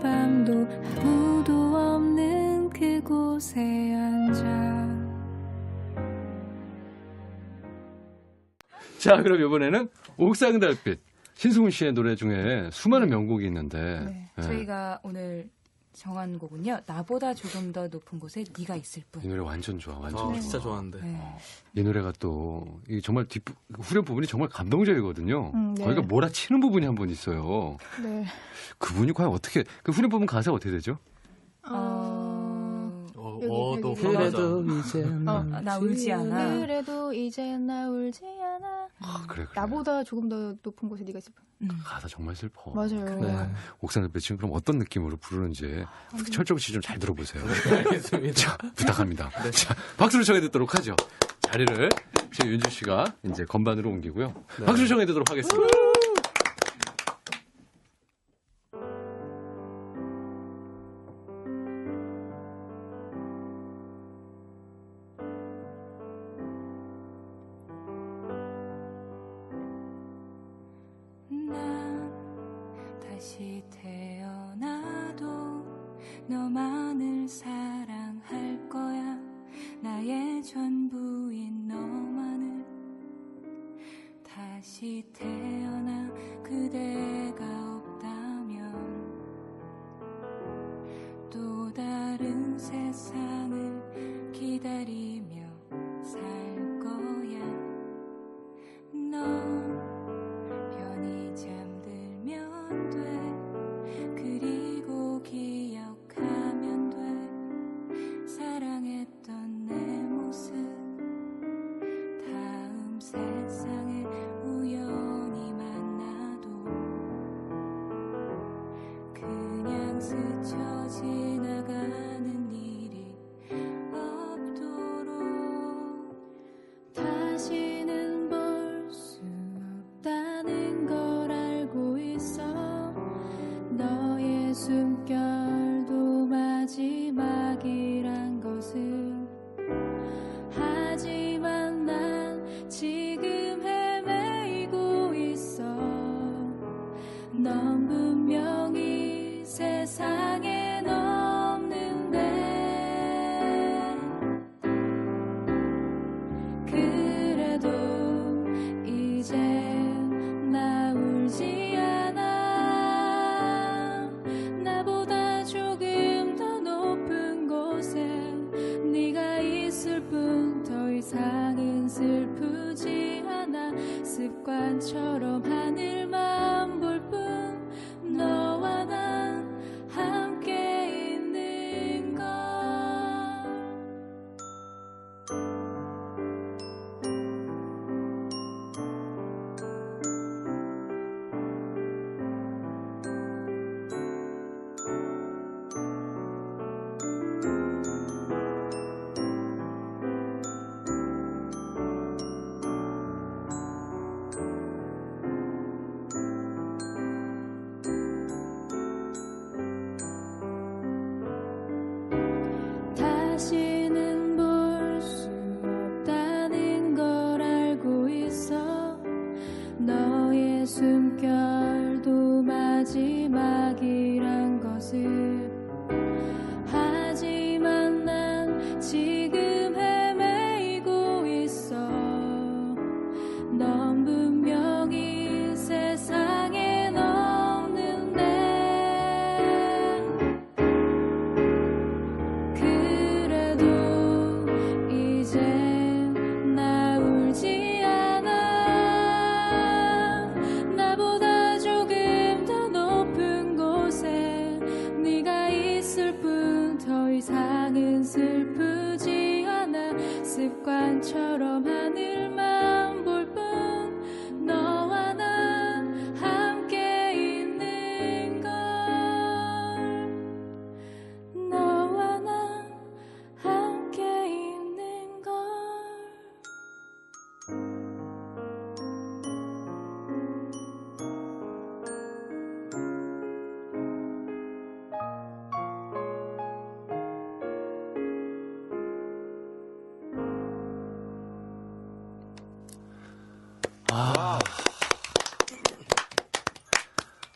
밤도 아무도 없는 그곳에 앉아 자, 그럼 이번에는 옥상달빛. 신승훈 씨의 노래 중에 수많은 명곡이 있는데 네, 예, 저희가 오늘 정한 곡은요. 나보다 조금 더 높은 곳에 네가 있을 뿐. 이 노래 완전 좋아, 완전 아, 좋아. 진짜 좋아하는데. 네. 이 노래가 또이 정말 뒷 부- 후렴 부분이 정말 감동적이거든요. 음, 네. 거기가 몰아치는 부분이 한 번 있어요. 네. 그분이 과연 어떻게 그 후렴 부분 가사 어떻게 되죠? 어... 어, 여기, 어도 여기. 그래도 이제 아, 나 울지 않아. 그래도 이제 나 울지 않아. 아, 그래, 그래. 나보다 조금 더 높은 곳에 네가 있을 뿐. 음. 가사 정말 슬퍼. 맞아요. 네. 옥상달빛 지금 그럼 어떤 느낌으로 부르는지 철저히 좀 잘 들어보세요. 알겠습니다. 자, 부탁합니다. 자, 박수를 청해 듣도록 하죠. 자리를 지금 윤주 씨가 이제 건반으로 옮기고요. 박수를 청해 듣도록 하겠습니다. 너만을 사랑할 거야. 나의 전부인 너만을 다시 태어나 그대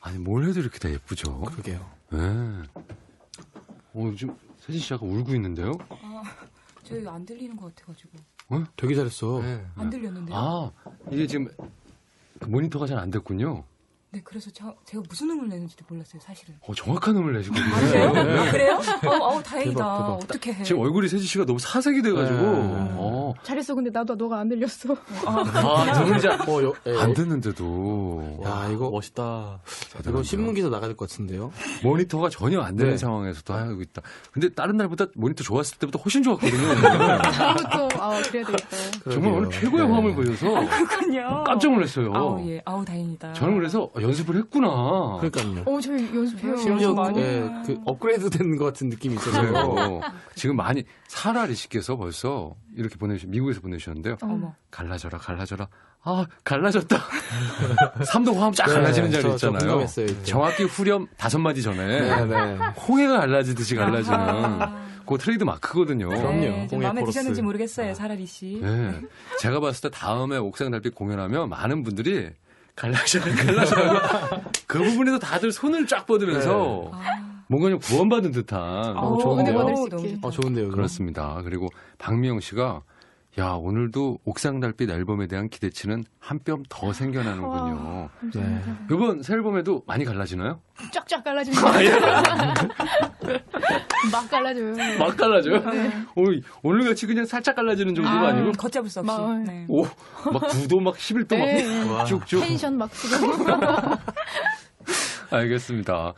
아니 뭘 해도 이렇게 다 예쁘죠. 그러게요. 네. 어, 지금 세진 씨 약간 울고 있는데요? 저희 안 들리는 것 같아가지고 되게 잘했어. 네. 안 들렸는데요. 아, 이게 지금 그 모니터가 잘 안 됐군요. 네, 그래서 저, 제가 무슨 음을 내는지도 몰랐어요, 사실은. 어, 정확한 음을 내시고 아, 그래요? 계세요. 아, 그래요? 다행이다. 대박, 대박. 어떻게 해? 지금 얼굴이 세진 씨가 너무 사색이 돼가지고, 네. 어, 잘했어. 근데 나도 너가 안 들렸어. 아, 두 분이 잘 어, 여, 예. 안 됐는데도. 야, 이거 멋있다. 이거 신문 기사 나갈 것 같은데요. 모니터가 전혀 안 되는 네. 상황에서도 하고 있다. 근데 다른 날보다 모니터 좋았을 때보다 훨씬 좋았거든요. 다음부터 아 그래야 되겠다. 정말 오늘 최고의 네. 화음을 보여서 그렇군요. 깜짝 놀랐어요. 아우, 예. 아우, 다행이다. 저는 그래서 어, 연습을 했구나. 그러니까요. 어 저희 연습해요. 심지어 연습 많이. 예, 그 업그레이드 된 것 같은 느낌이 있어서. 그래요. 지금 많이 사라리 씨께서 벌써 이렇게 보내주 미국에서 보내주셨는데요. 어머. 갈라져라, 갈라져라. 아, 갈라졌다. 삼도 화음 쫙 네, 갈라지는 저- 자리 저 있잖아요. 공감했어요, 이때. 정확히 후렴 다섯 마디 전에 네, 네. 홍해가 갈라지듯이 갈라지는 아하. 그 트레이드 마크거든요. 그럼요. 네, 좀 홍해 마음에 코러스. 드셨는지 모르겠어요, 사라리 씨. 네. 제가 봤을 때 다음에 옥상 달빛 공연하면 많은 분들이 갈라져라, 갈라져라. 그 부분에서 다들 손을 쫙 뻗으면서 아, 뭔가 좀 구원받은 듯한 어, 좋은데요? 수 너무. 좋다. 어, 좋은데요. 이거? 그렇습니다. 그리고 박미영 씨가 야 오늘도 옥상 달빛 앨범에 대한 기대치는 한 뼘 더 생겨나는군요. 감사합니다. 이번 새 앨범에도 많이 갈라지나요? 쫙쫙 갈라집니다. 예. 막 갈라져요. 막 갈라져요? 오늘 오늘 같이 그냥 살짝 갈라지는 정도가 아, 아, 니고 걷잡을 수 없이. 마- 네. 오, 막 9도 막 11도 네. 막 쭉쭉. 텐션 막 쓰고. 알겠습니다.